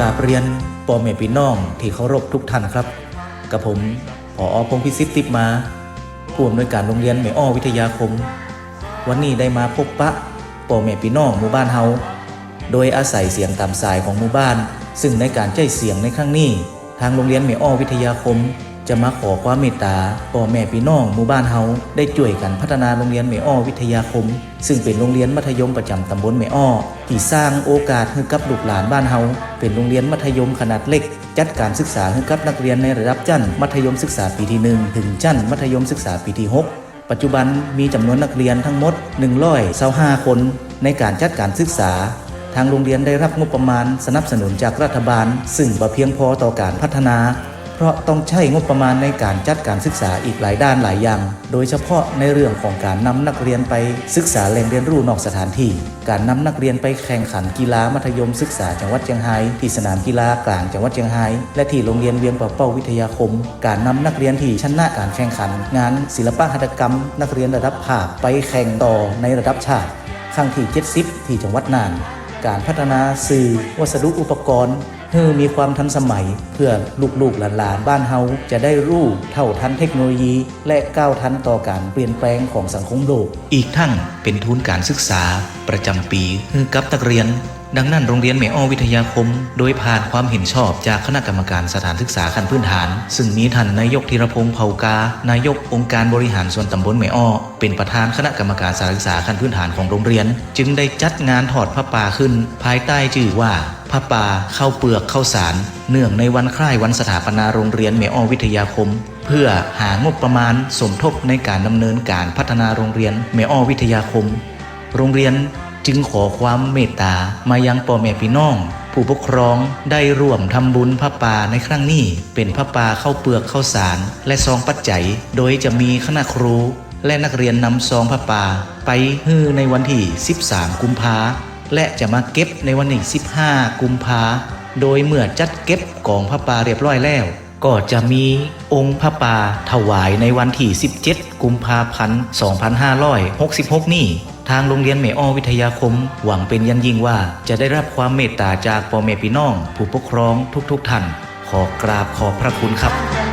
กาบเรียนปอเม่พี่น้องที่เคารพทุกท่านครับ กับผมผอพงพิสิทธิ์ติมาผู้อำนวยการโรงเรียนแม่อ้อวิทยาคม วันนี้ได้มาพบปะปอเม่พี่น้องหมู่บ้านเฮาโดยอาศัยเสียงตามสายของหมู่บ้าน ซึ่งในการใจเสียงในครั้งนี้ ทางโรงเรียนแม่อ้อวิทยาคม จะมาขอความเมตตาพ่อแม่พี่น้องหมู่บ้านเฮาได้ช่วยกันพัฒนาโรงเรียนแม่อ้อวิทยาคม ซึ่งเป็นโรงเรียนมัธยมประจำตำบลแม่อ้อที่สร้างโอกาสให้กับลูกหลานบ้านเฮาเป็นโรงเรียนมัธยมขนาดเล็ก จัดการศึกษาให้กับนักเรียนในระดับชั้นมัธยมศึกษาปีที่ 1 ถึงชั้นมัธยมศึกษาปีที่ 6ปัจจุบันมีจำนวนนักเรียนทั้งหมด 125 คน ในการจัดการศึกษา ทางโรงเรียนได้รับงบประมาณสนับสนุนจากรัฐบาล ซึ่งบ่เพียงพอต่อการพัฒนา เพราะต้องใช้งบประมาณในการจัดการศึกษาอีกหลายด้านหลายอย่าง โดยเฉพาะในเรื่องของการนำนักเรียนไปศึกษาแหล่งเรียนรู้นอกสถานที่ การนำนักเรียนไปแข่งขันกีฬามัธยมศึกษาจังหวัดเชียงรายที่สนามกีฬากลางจังหวัดเชียงรายและที่โรงเรียนเวียงป่าเป้าวิทยาคม การนำนักเรียนที่ชนะการแข่งขัน งานศิลปหัตถกรรม นักเรียนระดับภาคไปแข่งต่อในระดับชาติครั้งที่ 70 ที่จังหวัดน่าน การพัฒนาสื่อ วัสดุอุปกรณ์ เธอมีความทันสมัยเพื่อลูกๆหลานๆบ้านเฮาจะได้รู้เท่าทันเทคโนโลยี และก้าวทันต่อการเปลี่ยนแปลงของสังคมโลก อีกทั้งเป็นทุนการศึกษาประจำปีให้กับนักเรียน ดังนั้นโรงเรียนแม่อ้อวิทยาคม โดยผ่านความเห็นชอบจากคณะกรรมการสถานศึกษาขั้นพื้นฐาน ซึ่งมีท่านนายกธีรพงษ์เผ่ากา นายกองค์การบริหารส่วนตำบลแม่อ้อเป็นประธานคณะกรรมการสถานศึกษาขั้นพื้นฐานของโรงเรียน จึงได้จัดงานถอดผ้าป่าขึ้น ภายใต้ชื่อว่าผ้าป่าเข้าเปลือกเข้าสาร เนื่องในวันคล้ายวันสถาปนาโรงเรียนแม่อ้อวิทยาคม เพื่อหางบประมาณสมทบในการดำเนินการพัฒนาโรงเรียนแม่อ้อวิทยาคม โรงเรียน จึงขอความเมตตามายังพ่อแม่พี่น้อง ผู้ปกครองได้ร่วมทำบุญพระป่าในครั้งนี้ เป็นพระป่าเข้าเปลือกเข้าสาร และซองปัจจัย โดยจะมีคณะครูและนักเรียนนำซองพระป่าไปฮื้อในวันที่ 13 กุมภาและจะมาเก็บในวันที่15 กุมภาโดยเมื่อจัดเก็บกองพระป่าเรียบร้อยแล้ว ก็จะมีองค์พระป่าถวายในวันที่ 17 กุมภาพันธ์ 2566 นี้ ทางโรงเรียนแม่อ้อวิทยาคม หวังเป็นยันยิ่งว่าจะได้รับความเมตตาจากพ่อแม่พี่น้อง ผู้ปกครองทุกๆท่าน ขอกราบขอบพระคุณครับ